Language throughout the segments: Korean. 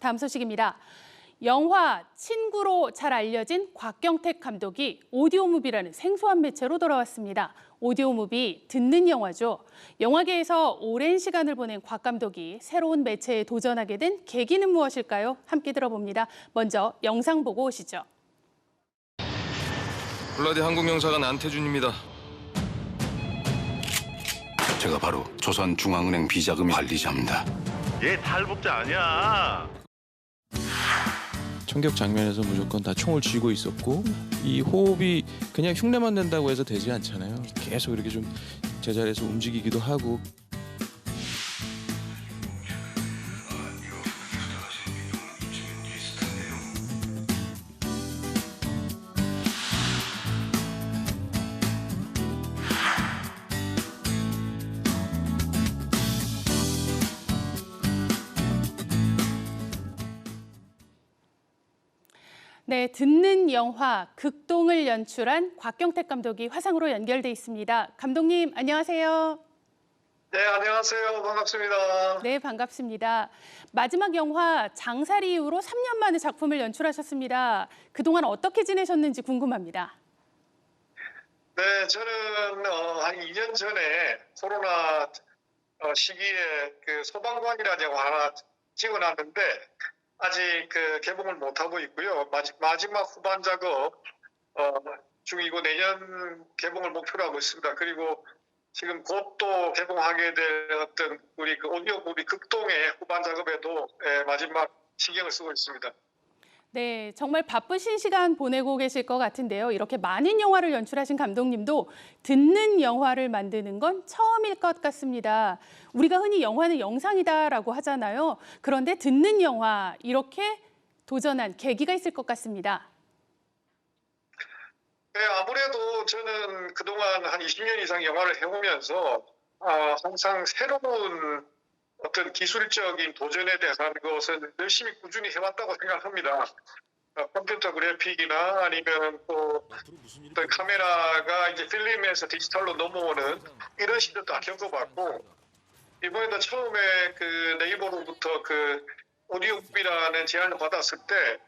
다음 소식입니다. 영화 친구로 잘 알려진 곽경택 감독이 오디오무비라는 생소한 매체로 돌아왔습니다. 오디오무비 듣는 영화죠. 영화계에서 오랜 시간을 보낸 곽 감독이 새로운 매체에 도전하게 된 계기는 무엇일까요? 함께 들어봅니다. 먼저 영상 보고 오시죠. 블라디 한국영사관 안태준입니다. 제가 바로 조선중앙은행 비자금 관리자입니다. 얘 탈북자 아니야. 총격 장면에서 무조건 다 총을 쥐고 있었고 이 호흡이 그냥 흉내만 낸다고 해서 되지 않잖아요. 계속 이렇게 좀 제자리에서 움직이기도 하고 네, 듣는 영화 극동을 연출한 곽경택 감독이 화상으로 연결돼 있습니다. 감독님 안녕하세요. 네, 안녕하세요. 반갑습니다. 네, 반갑습니다. 마지막 영화 장사리 이후로 3년 만에 작품을 연출하셨습니다. 그동안 어떻게 지내셨는지 궁금합니다. 네, 저는 어, 한 2년 전에 코로나 어, 시기에 그 소방관이라는 영화 하나 찍어놨는데 아직 그 개봉을 못 하고 있고요. 마지, 마지막 후반 작업 어, 중이고 내년 개봉을 목표로 하고 있습니다. 그리고 지금 곧 또 개봉하게 될 어떤 우리 그 오디오 무비 극동의 후반 작업에도 예, 마지막 신경을 쓰고 있습니다. 네, 정말 바쁘신 시간 보내고 계실 것 같은데요. 이렇게 많은 영화를 연출하신 감독님도 듣는 영화를 만드는 건 처음일 것 같습니다. 우리가 흔히 영화는 영상이다라고 하잖아요. 그런데 듣는 영화 이렇게 도전한 계기가 있을 것 같습니다. 네, 아무래도 저는 그동안 한 20년 이상 영화를 해오면서 아, 항상 새로운 어떤 기술적인 도전에 대한 것은 열심히 꾸준히 해왔다고 생각합니다. 어, 컴퓨터 그래픽이나 아니면 또 어떤 카메라가 이제 필름에서 디지털로 넘어오는 이런 시도 다 겪어봤고 이번에도 처음에 그 네이버로부터 그 오디오북이라는 제안을 받았을 때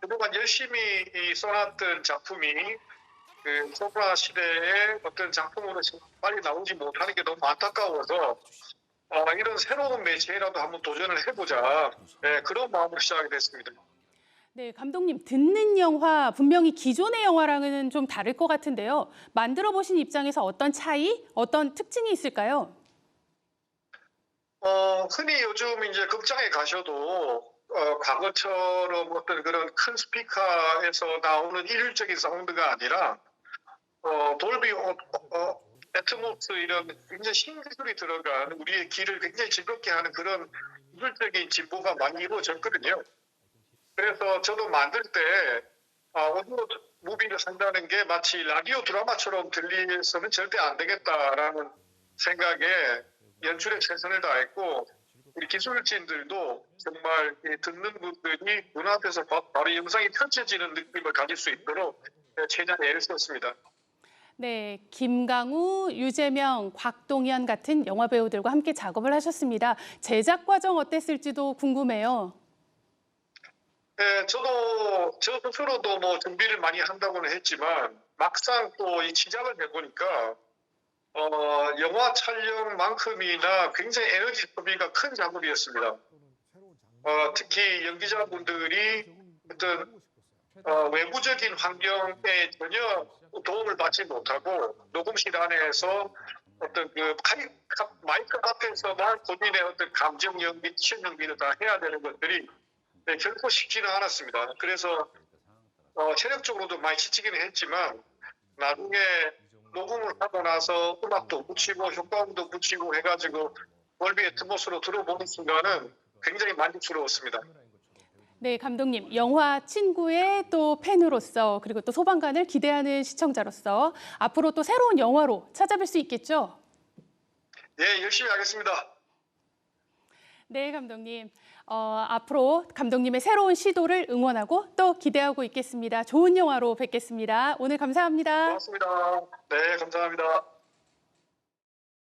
그동안 열심히 이 써놨던 작품이 그 코로나 시대에 어떤 작품으로 빨리 나오지 못하는 게 너무 안타까워서 어, 이런 새로운 매체라도 한번 도전을 해보자 네, 그런 마음으로 시작이 됐습니다. 네, 감독님 듣는 영화 분명히 기존의 영화랑은 좀 다를 것 같은데요. 만들어 보신 입장에서 어떤 차이, 어떤 특징이 있을까요? 어, 흔히 요즘 이제 극장에 가셔도 어, 과거처럼 어떤 그런 큰 스피커에서 나오는 일률적인 사운드가 아니라 어, 돌비 어, 어, 애트모스 이런 굉장히 신기술이 들어간 우리의 귀를 굉장히 즐겁게 하는 그런 기술적인 진보가 많이 이루어졌거든요. 그래서 저도 만들 때 아, 오디오 무비를 한다는 게 마치 라디오 드라마처럼 들리서는 절대 안 되겠다라는 생각에 연출에 최선을 다했고 우리 기술진들도 정말 이 듣는 분들이 눈앞에서 바- 바로 영상이 펼쳐지는 느낌을 가질 수 있도록 최대한 애를 썼습니다. 네, 김강우, 유재명, 곽동현 같은 영화 배우들과 함께 작업을 하셨습니다. 제작 과정 어땠을지도 궁금해요. 네, 저도 저 스스로도 뭐 준비를 많이 한다고는 했지만 막상 또 이 시작을 해보니까 어, 영화 촬영만큼이나 굉장히 에너지 소비가 큰 작업이었습니다. 어, 특히 연기자분들이 어떤 어, 외부적인 환경에 전혀 도움을 받지 못하고 녹음실 안에서 어떤 그 카이- 카- 마이크 앞에서만 본인의 어떤 감정 연기, 치연 연기를 다 해야 되는 것들이 네, 결코 쉽지는 않았습니다. 그래서 어, 체력적으로도 많이 지치기는 했지만 나중에 녹음을 하고 나서 음악도 붙이고 효과음도 붙이고 해가지고 월비 애트모스로 들어보는 순간은 굉장히 만족스러웠습니다. 네, 감독님, 영화 친구의 또 팬으로서 그리고 또 소방관을 기대하는 시청자로서 앞으로 또 새로운 영화로 찾아뵐 수 있겠죠? 예, 열심히 하겠습니다. 네, 감독님. 어, 앞으로 감독님의 새로운 시도를 응원하고 또 기대하고 있겠습니다. 좋은 영화로 뵙겠습니다. 오늘 감사합니다. 고맙습니다. 네, 감사합니다.